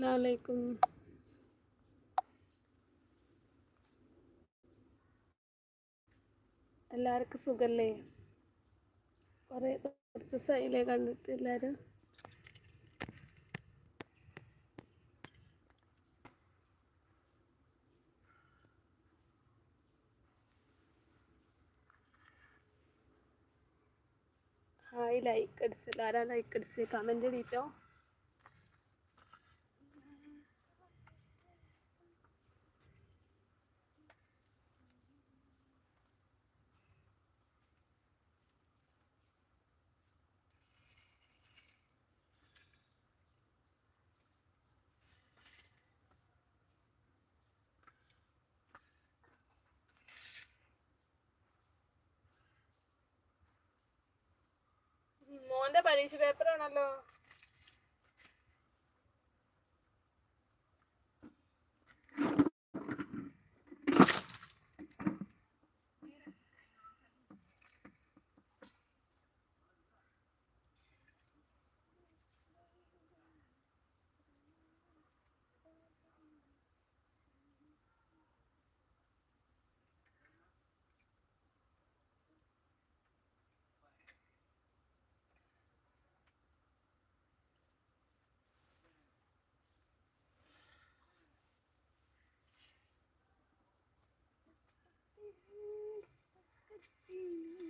അസ്സലാമലൈക്കും. എല്ലാവർക്കും സുഖല്ലേ? കുറേ കുറച്ച് ദിവസമായില്ലേ കണ്ടിട്ട് എല്ലാവരും ഹായ് ലൈക്ക് അടിച്ചില്ല ആരാ ലൈക്ക് അടിച്ച് കമന്റ് എഴുതിട്ടോ പരീക്ഷ പേപ്പറാണല്ലോ Mm-hmm.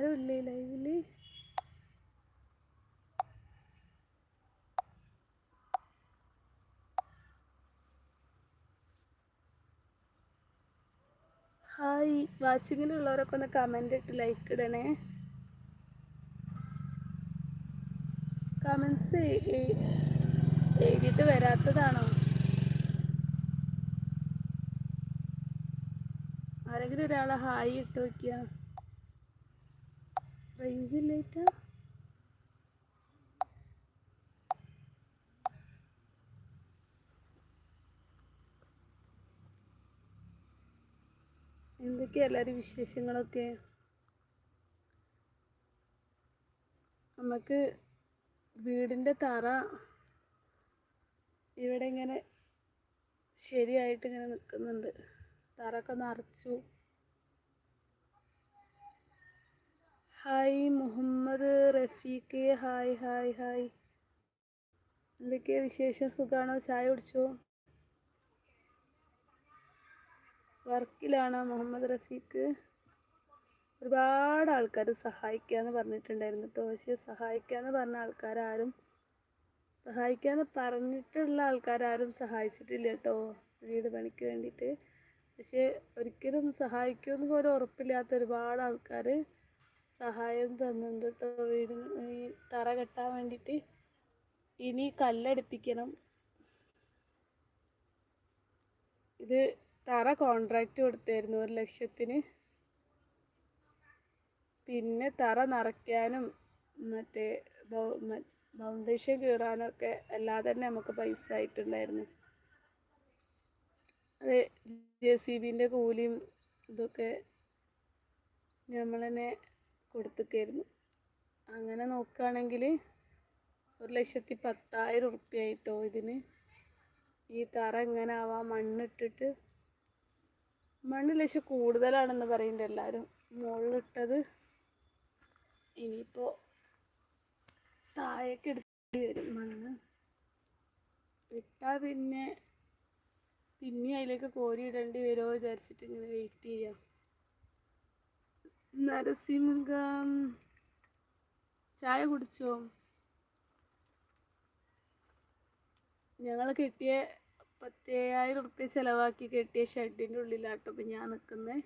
ആരും ഇല്ലേ ലൈവിൽ ഹായ് വാച്ചിങ്ങിലുള്ളവരൊക്കെ ഒന്ന് കമന്റ് ഇട്ട് ലൈക്ക് ഇടണേ. കമൻസ് എഴുതിയിട്ട് വരാത്തതാണോ? ആരെങ്കിലും ഒരാളെ ഹായ് ഇട്ട് വയ്ക്കുക റേഞ്ച് ഇല്ലേറ്റാ എന്തൊക്കെയാ എല്ലാവരും വിശേഷങ്ങളൊക്കെ? നമുക്ക് വീടിന്റെ തറ ഇവിടെ ഇങ്ങനെ ശരിയായിട്ട് ഇങ്ങനെ നിൽക്കുന്നുണ്ട്. തറയൊക്കെ നിറച്ചു. Hi Muhammad Rafeeq hi hi hi. എന്തൊക്കെയാ വിശേഷം? സുഖാണോ? ചായ കുടിച്ചോ? വർക്കിലാണോ മുഹമ്മദ് റഫീഖ്? ഒരുപാട് ആൾക്കാർ സഹായിക്കാന്ന് പറഞ്ഞിട്ടുണ്ടായിരുന്നു കേട്ടോ പക്ഷേ സഹായിക്കാന്ന് പറഞ്ഞ ആൾക്കാരാരും സഹായിക്കാന്ന് പറഞ്ഞിട്ടുള്ള ആൾക്കാരാരും സഹായിച്ചിട്ടില്ല കേട്ടോ വീട് പണിക്ക് വേണ്ടിയിട്ട്. പക്ഷേ ഒരിക്കലും സഹായിക്കുമെന്ന് പോലും ഉറപ്പില്ലാത്ത ഒരുപാട് ആൾക്കാർ സഹായം തന്നിട്ടുണ്ട് കേട്ടോ വീടിന്. ഈ തറ കെട്ടാൻ വേണ്ടിയിട്ട് ഇനി കല്ലടുപ്പിക്കണം. ഇത് തറ കോൺട്രാക്റ്റ് കൊടുത്തായിരുന്നു ഒരു ലക്ഷത്തിന്. പിന്നെ തറ നിറയ്ക്കാനും മറ്റേ ഫൗണ്ടേഷൻ കീറാനൊക്കെ അല്ലാതെ തന്നെ നമുക്ക് പൈസ ആയിട്ടുണ്ടായിരുന്നു. അത് ജെ സി ബിന്റെ കൂലിയും ഇതൊക്കെ നമ്മൾ തന്നെ കൊടുത്തിക്കായിരുന്നു. അങ്ങനെ നോക്കുകയാണെങ്കിൽ ഒരു ലക്ഷത്തി പത്തായിരം ഉറുപ്പ്യ ആയിട്ടോ ഇതിന്. ഈ തറ എങ്ങനെ ആവാം മണ്ണിട്ടിട്ട്. മണ്ണ് ലക്ഷം കൂടുതലാണെന്ന് പറയുന്നുണ്ട് എല്ലാവരും. മുകളിലിട്ടത് ഇനിയിപ്പോൾ താഴേക്ക് എടുക്കേണ്ടി വരും മണ്ണ്. ഇട്ടാൽ പിന്നെ പിന്നെ അതിലേക്ക് കോരി ഇടേണ്ടി വരുമോ വിചാരിച്ചിട്ട് ഇങ്ങനെ വെയിറ്റ് ചെയ്യാം. നരസിംഹം. ചായ കുടിച്ചോ? ഞങ്ങൾ കെട്ടിയ പത്തേഴായിരം ഉറുപ്പ്യ ചിലവാക്കി കെട്ടിയ ഷെഡിന്റെ ഉള്ളിലാട്ടോ ഇപ്പം ഞാൻ നിൽക്കുന്നത്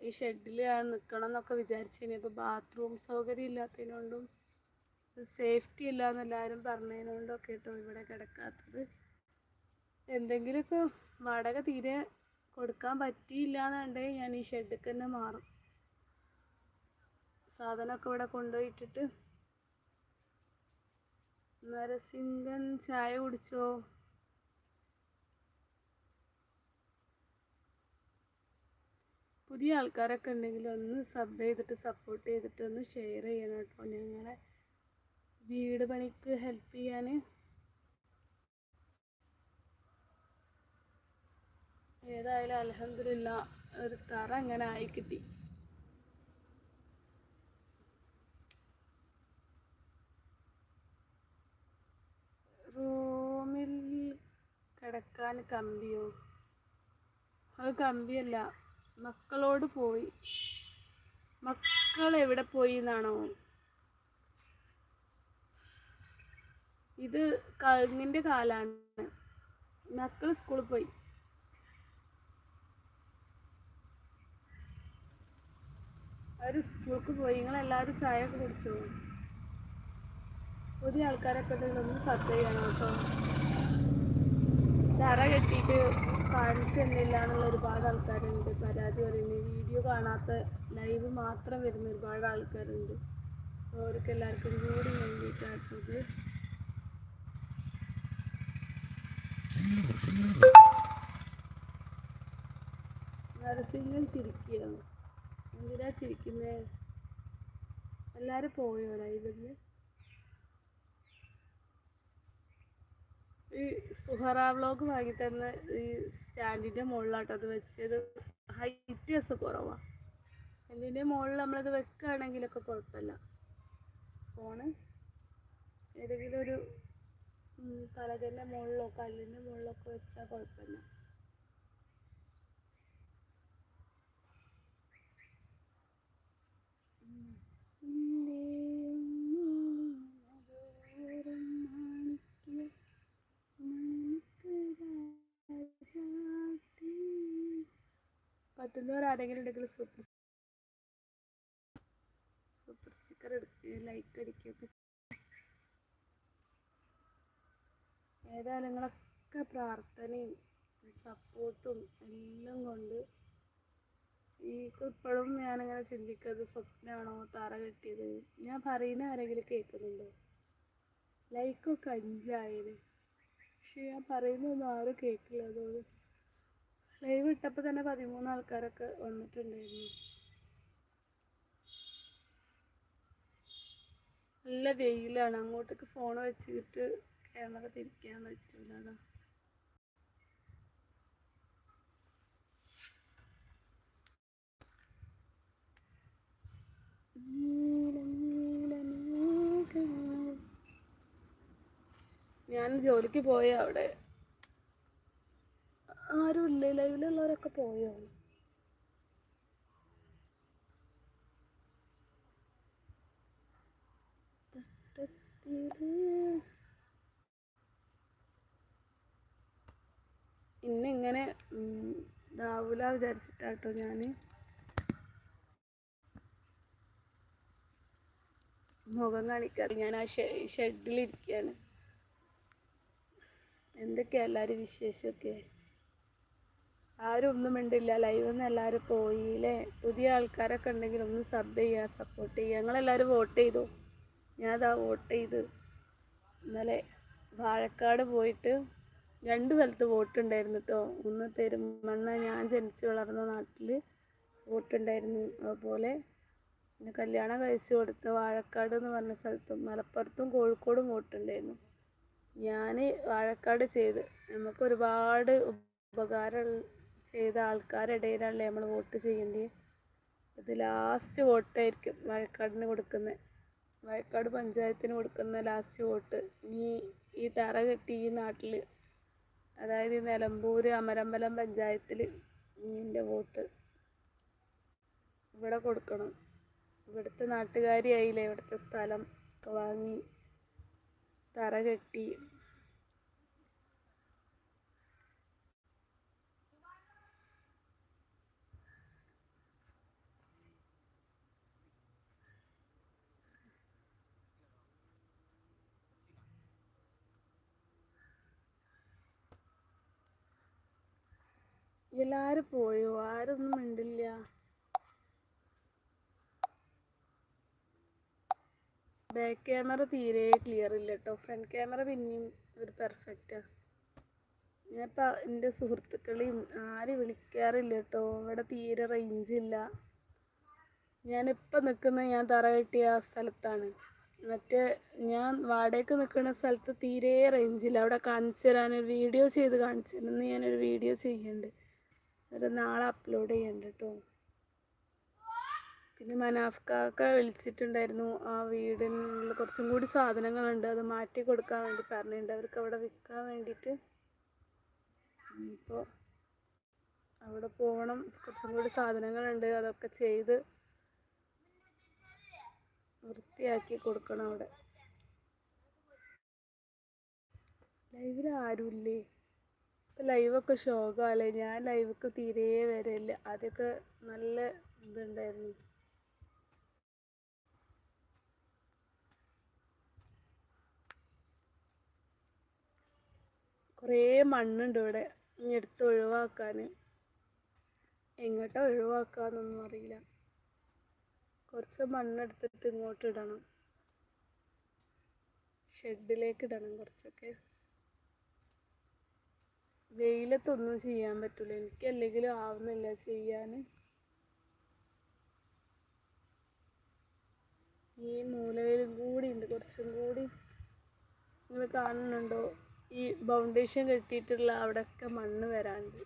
ഈ ഷെഡിലാണ് നിൽക്കണം എന്നൊക്കെ വിചാരിച്ചിനി. ഇപ്പോൾ ബാത്റൂം സൗകര്യം ഇല്ലാത്തതിനോണ്ടും സേഫ്റ്റി ഇല്ല എന്നെല്ലാവരും പറഞ്ഞതിനോണ്ടൊക്കെ കേട്ടോ ഇവിടെ കിടക്കാത്തത്. എന്തെങ്കിലുമൊക്കെ വാടക തീരെ കൊടുക്കാൻ പറ്റിയില്ല എന്നുണ്ടെങ്കിൽ ഞാൻ ഈ ഷെഡിക്ക് തന്നെ മാറും. സാധനമൊക്കെ ഇവിടെ കൊണ്ടുപോയിട്ടിട്ട്. നരസിംഹൻ ചായ കുടിച്ചോ? പുതിയ ആൾക്കാരൊക്കെ ഉണ്ടെങ്കിൽ ഒന്ന് സബ് ചെയ്തിട്ട് സപ്പോർട്ട് ചെയ്തിട്ട് ഒന്ന് ഷെയർ ചെയ്യണം കേട്ടോ. ഞങ്ങളെ വീട് പണിക്ക് ഹെൽപ്പ് ചെയ്യാൻ. ഏതായാലും അലഹമില്ല ഒരു തറ അങ്ങനെ ആയി കിട്ടി. റൂമിൽ കിടക്കാൻ കമ്പിയോ? അത് കമ്പിയല്ല മക്കളോട് പോയി. മക്കൾ എവിടെ പോയി എന്നാണോ? ഇത് കഴുങ്ങിന്റെ കാലാണ്. മക്കൾ സ്കൂളിൽ പോയി. അവർ സ്കൂൾക്ക് പോയി. നിങ്ങളെല്ലാവരും ചായ ഒക്കെ കുടിച്ചോ? പുതിയ ആൾക്കാരൊക്കെ ഉണ്ടെങ്കിൽ ഒന്ന് സബ് ചെയ്യണം കേട്ടോ. തറ കെട്ടിയിട്ട് കാണിച്ചു തന്നില്ല എന്നുള്ള ഒരുപാട് ആൾക്കാരുണ്ട്. പരാതി പറയുന്നത് വീഡിയോ കാണാത്ത ലൈവ് മാത്രം വരുന്ന ഒരുപാട് ആൾക്കാരുണ്ട്. അവർക്ക് എല്ലാവർക്കും കൂടി വേണ്ടിയിട്ടാണ് ഇത്. നരസിംഹൻ ചിരിക്കുകയാണ്. എന്തിനാ ചിരിക്കുന്നേ? എല്ലാരും പോയോ ലൈവിന്ന് ഈ സുഹറ വ്ലോഗ് വാങ്ങി തന്ന ഈ സ്റ്റാൻഡിന്റെ മുകളിലാട്ടോ അത് വെച്ചത്. ഹൈറ്റ് രസം കുറവാ. എന്തിന്റെ മുകളിൽ നമ്മളത് വെക്കുകയാണെങ്കിലൊക്കെ കുഴപ്പമില്ല. ഫോണ്? ഏതെങ്കിലും ഒരു തലകന്റെ മുകളിലോ കല്ലിന്റെ മുകളിലൊക്കെ വെച്ചാൽ കുഴപ്പമില്ല. പറ്റുന്നവർ സൂപ്പർ സൂപ്പർ ലൈക്ക് ഏതായാലും നിങ്ങളൊക്കെ പ്രാർത്ഥനയും സപ്പോർട്ടും എല്ലാം കൊണ്ട് ഇപ്പോഴും ഞാനിങ്ങനെ ചിന്തിക്കുന്നത് സ്വപ്നമാണോ തറ കെട്ടിയത്? ഞാൻ പറയുന്ന ആരെങ്കിലും കേൾക്കുന്നുണ്ടോ? ലൈക്കൊക്കെ അഞ്ചായത് പക്ഷെ ഞാൻ പറയുന്നൊന്നും ആരും കേൾക്കില്ല അതുകൊണ്ട്. ലൈവ് ഇട്ടപ്പോൾ തന്നെ പതിമൂന്ന് ആൾക്കാരൊക്കെ വന്നിട്ടുണ്ടായിരുന്നു. നല്ല വെയിലാണ്. അങ്ങോട്ടേക്ക് ഫോൺ വെച്ചിട്ട് ക്യാമറ തിരിക്കാൻ പറ്റില്ല അതാ ഞാൻ ജോലിക്ക് പോയ അവിടെ. ആരും ഇല്ല ലൈവിലുള്ളവരൊക്കെ പോയോ? ഇന്നിങ്ങനെ ഇതാവൂല വിചാരിച്ചിട്ടാട്ടോ ഞാൻ മുഖം കാണിക്കാറ് ഞാൻ ആ ഷെഡിലിരിക്കുകയാണ് എന്തൊക്കെയാ എല്ലാവരും വിശേഷമൊക്കെ? ആരും ഒന്നും മിണ്ടില്ല. ലൈവ് നിന്ന് എല്ലാവരും പോയില്ലേ? പുതിയ ആൾക്കാരൊക്കെ ഉണ്ടെങ്കിൽ ഒന്ന് സബ് ചെയ്യുക സപ്പോർട്ട് ചെയ്യുക ഞങ്ങളെല്ലാവരും വോട്ട് ചെയ്തു. ഞാനതാ വോട്ട് ചെയ്ത്. ഇന്നലെ വാഴക്കാട് പോയിട്ട് രണ്ട് സ്ഥലത്ത് വോട്ടുണ്ടായിരുന്നു കേട്ടോ ഒന്ന് പെരുമണ്ണ ഞാൻ ജനിച്ച് വളർന്ന നാട്ടിൽ വോട്ടുണ്ടായിരുന്നു. അതുപോലെ പിന്നെ കല്യാണം കഴിച്ച് കൊടുത്ത വാഴക്കാട് എന്ന് പറഞ്ഞ സ്ഥലത്തും മലപ്പുറത്തും കോഴിക്കോടും പോയിട്ടുണ്ടായിരുന്നു. ഞാൻ വാഴക്കാട് ചെയ്ത്. നമുക്ക് ഒരുപാട് ഉപകാരം ചെയ്ത ആൾക്കാരുടെ ഇടയിലല്ലേ നമ്മൾ വോട്ട് ചെയ്യേണ്ടത് ഇത് ലാസ്റ്റ് വോട്ടായിരിക്കും വാഴക്കാടിന് കൊടുക്കുന്നത്. വാഴക്കാട് പഞ്ചായത്തിന് കൊടുക്കുന്ന ലാസ്റ്റ് വോട്ട്. ഈ ഈ തറ കെട്ടി ഈ നാട്ടിൽ അതായത് നിലമ്പൂർ അമരമ്പലം പഞ്ചായത്തിൽ എന്റെ വോട്ട് ഇവിടെ കൊടുക്കണം. ഇവിടുത്തെ നാട്ടുകാരിയായില്ലേ? ഇവിടുത്തെ സ്ഥലം ഒക്കെ വാങ്ങി തറ കെട്ടി. എല്ലാരും പോയോ? ആരൊന്നും മിണ്ടില്ല. ബാക്ക് ക്യാമറ തീരെ ക്ലിയർ ഇല്ല കേട്ടോ ഫ്രണ്ട് ക്യാമറ പിന്നെയും ഒരു പെർഫെക്റ്റാണ് ഞാനിപ്പോൾ എന്റെ സുഹൃത്തുക്കളെയും ആരും വിളിക്കാറില്ല കേട്ടോ ഇവിടെ തീരെ റേഞ്ച് ഇല്ല. ഞാനിപ്പോൾ നിൽക്കുന്ന ഞാൻ തറ കെട്ടിയ സ്ഥലത്താണ്. മറ്റേ ഞാൻ വാടകയ്ക്ക് നിൽക്കുന്ന സ്ഥലത്ത് തീരെ റേഞ്ചില്ല അവിടെ കാണിച്ചു തരാൻ വീഡിയോ ചെയ്ത് കാണിച്ചു തരുന്നു ഞാനൊരു വീഡിയോ ചെയ്യുന്നുണ്ട് അത് നാളെ അപ്ലോഡ് ചെയ്യണ്ട കേട്ടോ പിന്നെ മനാഫ്ക്കൊക്കെ വിളിച്ചിട്ടുണ്ടായിരുന്നു. ആ വീടിനുള്ള കുറച്ചും കൂടി സാധനങ്ങളുണ്ട്. അത് മാറ്റി കൊടുക്കാൻ വേണ്ടി പറഞ്ഞിട്ടുണ്ട്. അവർക്ക് അവിടെ വിൽക്കാൻ വേണ്ടിയിട്ട്. ഇപ്പോൾ അവിടെ പോകണം. കുറച്ചും കൂടി സാധനങ്ങളുണ്ട്. അതൊക്കെ ചെയ്ത് വൃത്തിയാക്കി കൊടുക്കണം അവിടെ. ലൈവിൽ ആരുമില്ലേ ഇപ്പം ലൈവൊക്കെ ശോകമല്ലേ ഞാൻ ലൈവൊക്കെ തീരെ വരില്ല ആദ്യമൊക്കെ നല്ല ഇതുണ്ടായിരുന്നു. കുറേ മണ്ണുണ്ട് ഇവിടെ. എടുത്ത് ഒഴിവാക്കാൻ. എങ്ങോട്ടാ ഒഴിവാക്കാന്നൊന്നും അറിയില്ല. കുറച്ച് മണ്ണെടുത്തിട്ട് ഇങ്ങോട്ട് ഇടണം. ഷെഡിലേക്ക് ഇടണം കുറച്ചൊക്കെ. വെയിലത്തൊന്നും ചെയ്യാൻ പറ്റില്ല എനിക്ക് അല്ലെങ്കിലും ആവുന്നില്ല ചെയ്യാൻ. ഈ മൂലയിലും കൂടി ഉണ്ട് കുറച്ചും കൂടി. നിങ്ങൾ കാണുന്നുണ്ടോ? ഈ ബൗണ്ടേഷൻ കെട്ടിയിട്ടുള്ള അവിടെയൊക്കെ മണ്ണ് വരാണ്ട്.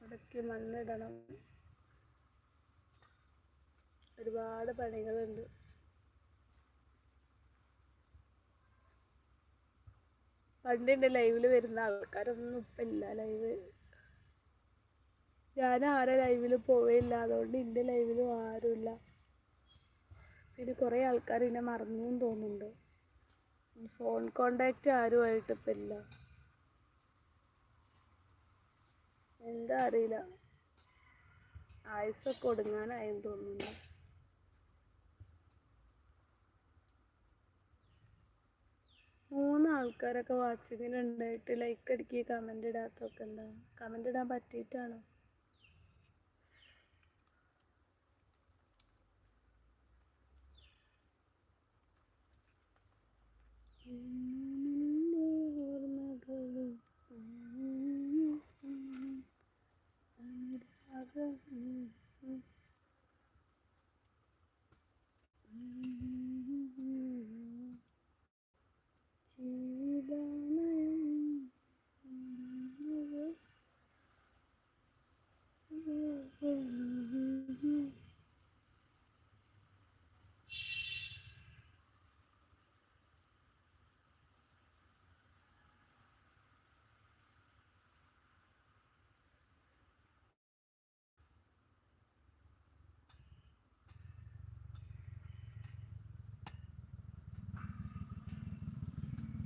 അവിടെയൊക്കെ മണ്ണിടണം ഒരുപാട് പണികളുണ്ട്. പണ്ടുണ്ട് ലൈവിൽ വരുന്ന ആൾക്കാരൊന്നും ഇപ്പം ഇല്ല ലൈവ്. ഞാൻ ആരെ ലൈവിൽ പോവേയില്ല. അതുകൊണ്ട് എന്റെ ലൈവിലും ആരുമില്ല. പിന്നെ കുറേ ആൾക്കാർ എന്നെ മറന്നു തോന്നുന്നുണ്ട്. ഫോൺ കോണ്ടാക്റ്റ് ആരുമായിട്ട് ഇപ്പം ഇല്ല. എന്താ അറിയില്ല. ആയുസൊക്കെ ഒടുങ്ങാനായെന്ന് തോന്നുന്നു. മൂന്ന് ആൾക്കാരൊക്കെ വാച്ചിങ്ങിൽ ഉണ്ടായിട്ട് ലൈക്ക് അടിക്കുക കമന്റ് ഇടാത്തൊക്കെ എന്താ? കമന്റ് ഇടാൻ പറ്റിയിട്ടാണോ? Mm-hmm.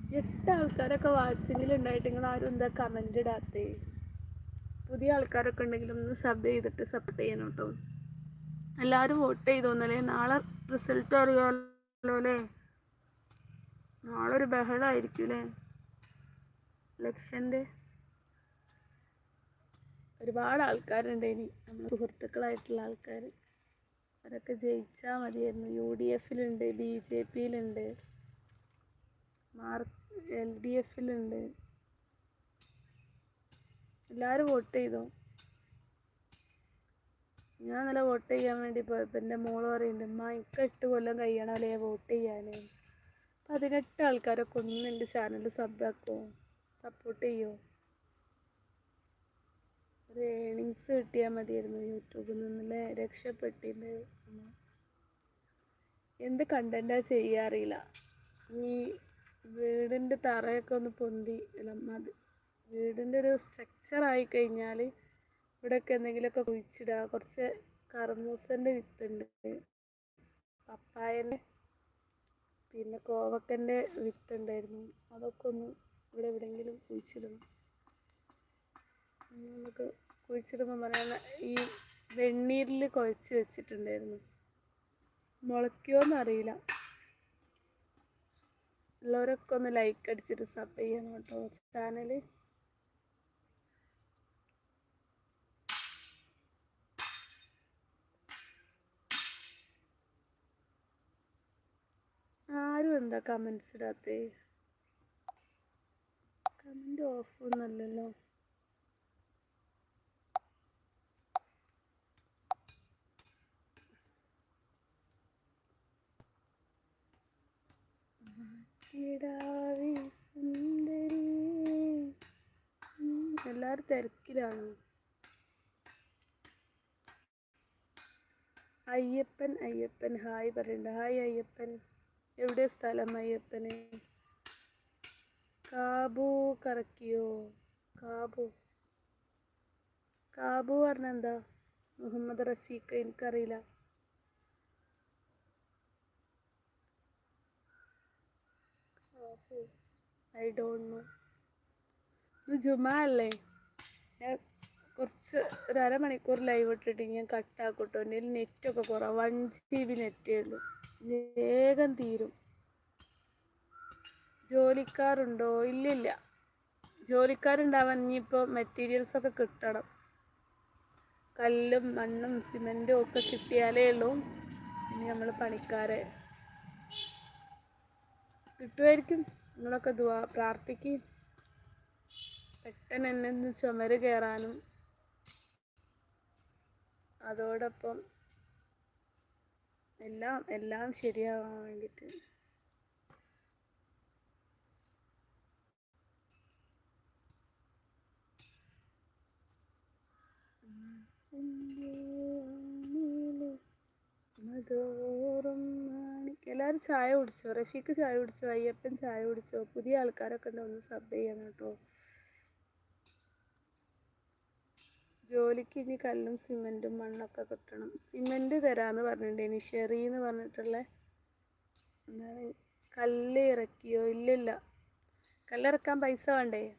എട്ട് ആൾക്കാരൊക്കെ വാച്ചിങ്ങിൽ ഉണ്ടായിട്ട് നിങ്ങൾ ആരും എന്താ കമന്റ് ഇടാത്തേ? പുതിയ ആൾക്കാരൊക്കെ ഉണ്ടെങ്കിൽ ഒന്ന് സബ് ചെയ്തിട്ട് സപ്പോർട്ട് ചെയ്യണം കേട്ടോ. എല്ലാവരും വോട്ട് ചെയ്തോന്നല്ലേ നാളെ റിസൾട്ട് അറിയാമല്ലോ അല്ലേ? നാളെ ഒരു ബഹളമായിരിക്കും അല്ലേ? ഇലക്ഷന്റെ ഒരുപാട് ആൾക്കാരുണ്ട് ഇനി. നമ്മുടെ സുഹൃത്തുക്കളായിട്ടുള്ള ആൾക്കാർ അവരൊക്കെ ജയിച്ചാൽ മതിയായിരുന്നു. യു ഡി എഫിലുണ്ട് ബി ജെ പിയിലുണ്ട്. മാർക്ക് എൽ ഡി എഫിലുണ്ട്. എല്ലാവരും വോട്ട് ചെയ്തോ? ഞാൻ നല്ല വോട്ട് ചെയ്യാൻ വേണ്ടി പോയപ്പോൾ എന്റെ മോൾ പറയുന്നുണ്ട് അമ്മ എനിക്ക് എട്ട് കൊല്ലം കഴിയണമല്ലേ വോട്ട് ചെയ്യാൻ പതിനെട്ട് ആൾക്കാരൊക്കെ ഒന്ന് എന്റെ ചാനൽ സബാക്കുമോ സപ്പോർട്ട് ചെയ്യുമോ ഒരു ഏണിങ്സ് കിട്ടിയാൽ മതിയായിരുന്നു യൂട്യൂബിൽ നിന്നല്ലേ രക്ഷപ്പെട്ടിന്റെ എന്ത് കണ്ടന്റാ ചെയ്യാറിയില്ല ഈ വീടിന്റെ തറയൊക്കെ ഒന്ന് പൊന്തി അല്ല മതി. വീടിന്റെ ഒരു സ്ട്രക്ചർ ആയി കഴിഞ്ഞാൽ ഇവിടെയൊക്കെ എന്തെങ്കിലുമൊക്കെ കുഴിച്ചിടുക കുറച്ച് കർമൂസന്റെ വിത്തുണ്ട്. പപ്പായന്റെ പിന്നെ കോവക്കന്റെ വിത്തുണ്ടായിരുന്നു. അതൊക്കെ ഒന്ന് ഇവിടെ എവിടെയെങ്കിലും കുഴിച്ചിടണം. നമുക്ക് കുഴിച്ചിടുമ്പോൾ പറയുന്ന ഈ വെണ്ണീരിൽ കുഴച്ച് വെച്ചിട്ടുണ്ടായിരുന്നു. മുളയ്ക്കുമോ അറിയില്ല ഉള്ളവരൊക്കെ ഒന്ന് ലൈക്ക് അടിച്ചിട്ട് സബ് ചെയ്യണം കേട്ടോ ചാനൽ ആരും എന്താ കമൻസ് ഇടാത്തേ? കമന്റ് ഓഫ് ഒന്നല്ലല്ലോ കിടാവി തിരക്കിലാണ്. അയ്യപ്പൻ അയ്യപ്പൻ ഹായ് പറയണ്ട. ഹായ് അയ്യപ്പൻ. എവിടെ സ്ഥലം അയ്യപ്പന്? കാബു കറക്കിയോ? കാബു. കാബു പറഞ്ഞെന്താ? മുഹമ്മദ് റഫീഖ് എനിക്കറിയില്ല. ഐ ഡോണ്ട് നോ ഇത് ജുമാ അല്ലേ? ഞാൻ കുറച്ച് ഒരു അരമണിക്കൂർ ലൈവ് ഇട്ടിട്ട് ഞാൻ കട്ടാക്കൂട്ടോ എന്റെ നെറ്റൊക്കെ കുറവാണ് വൺ ജി ബി നെറ്റേ ഉള്ളൂ. വേഗം തീരും. ജോലിക്കാരുണ്ടോ? ഇല്ലില്ല. ജോലിക്കാരുണ്ടാവാൻ ഇനിയിപ്പോൾ മെറ്റീരിയൽസൊക്കെ കിട്ടണം. കല്ലും മണ്ണും സിമെന്റും ഒക്കെ കിട്ടിയാലേ ഉള്ളൂ. ഇനി നമ്മൾ പണിക്കാരെ കിട്ടുമായിരിക്കും. നിങ്ങളൊക്കെ ദുവാ പ്രാർത്ഥിക്ക്. പെട്ടെന്ന് എന്നെ ഒന്ന് ചുമര് കയറാനും. അതോടൊപ്പം എല്ലാം എല്ലാം ശരിയാവാൻ വേണ്ടിയിട്ട്. മാണിക്യം എല്ലാവരും ചായ കുടിച്ചോ? റഫീക്ക് ചായ കുടിച്ചോ? അയ്യപ്പൻ ചായ കുടിച്ചോ? പുതിയ ആൾക്കാരൊക്കെ ഉണ്ടോ സബ് ചെയ്യണം കേട്ടോ. ജോലിക്ക് ഇനി കല്ലും സിമെന്റും മണ്ണൊക്കെ കിട്ടണം. സിമെന്റ് തരാമെന്ന് പറഞ്ഞിട്ടുണ്ടെങ്കിൽ ഷെറി എന്ന് പറഞ്ഞിട്ടുള്ള എന്താണ്? കല്ല് ഇറക്കിയോ? ഇല്ലില്ല. കല്ലിറക്കാൻ പൈസ വേണ്ടേ?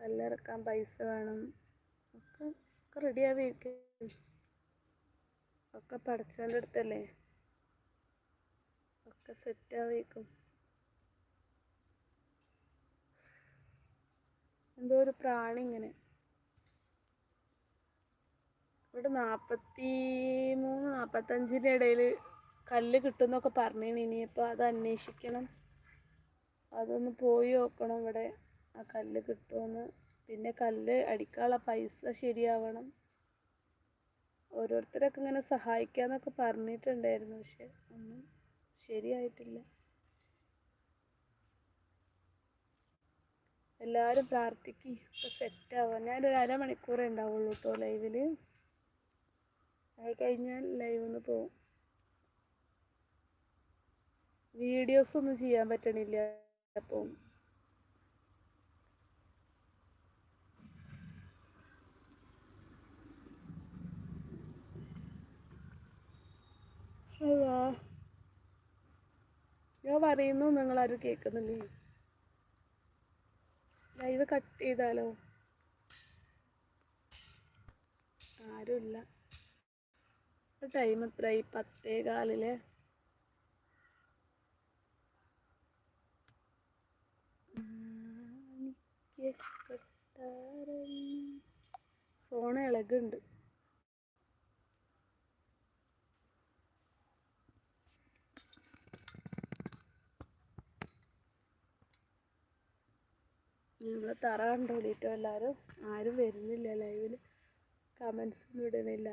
കല്ലിറക്കാൻ പൈസ വേണം. ഒക്കെ ഒക്കെ റെഡിയാവിയിരിക്കും ഒക്കെ പഠിച്ചതിന്റെ അടുത്തല്ലേ? ഒക്കെ സെറ്റ് ആവിയിരിക്കും എന്തോ ഒരു പ്രാണി ഇങ്ങനെ. ഇവിടെ നാൽപ്പത്തി മൂന്ന് നാൽപ്പത്തഞ്ചിന്റെ ഇടയിൽ കല്ല് കിട്ടുമെന്നൊക്കെ പറഞ്ഞേണ് ഇനിയിപ്പോൾ അത് അന്വേഷിക്കണം. അതൊന്ന് പോയി നോക്കണം ഇവിടെ. ആ കല്ല് കിട്ടുമെന്ന് പിന്നെ കല്ല് അടിക്കാനുള്ള പൈസ ശരിയാവണം. ഓരോരുത്തരൊക്കെ ഇങ്ങനെ സഹായിക്കാന്നൊക്കെ പറഞ്ഞിട്ടുണ്ടായിരുന്നു. പക്ഷെ ഒന്നും ശരിയായിട്ടില്ല. എല്ലാവരും പ്രാർത്ഥിക്ക്. ഇപ്പം സെറ്റാവാൻ ഞാനൊരു അരമണിക്കൂറേ ഉണ്ടാവുള്ളൂ കേട്ടോ ലൈവിൽ അത് കഴിഞ്ഞാൽ ലൈവ് ഒന്ന് പോവും. വീഡിയോസ് ഒന്നും ചെയ്യാൻ പറ്റണില്ല അപ്പം അതാ ഞാൻ നിങ്ങൾ ആരും കേൾക്കുന്നില്ലേ? ലൈവ് കട്ട് ചെയ്താലോ? ആരുമില്ല. ടൈം എത്രയായി പത്തേ കാലിൽ. ഫോൺ ഇളകുണ്ട് നമ്മളെ തറ കണ്ടോളിട്ടോ എല്ലാവരും? ആരും വരുന്നില്ല ലൈവിൽ കമൻസ് ഒന്നും ഇടുന്നില്ല.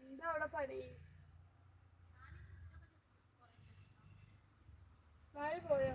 എന്താ അവിടെ പണി? നായ പോയോ?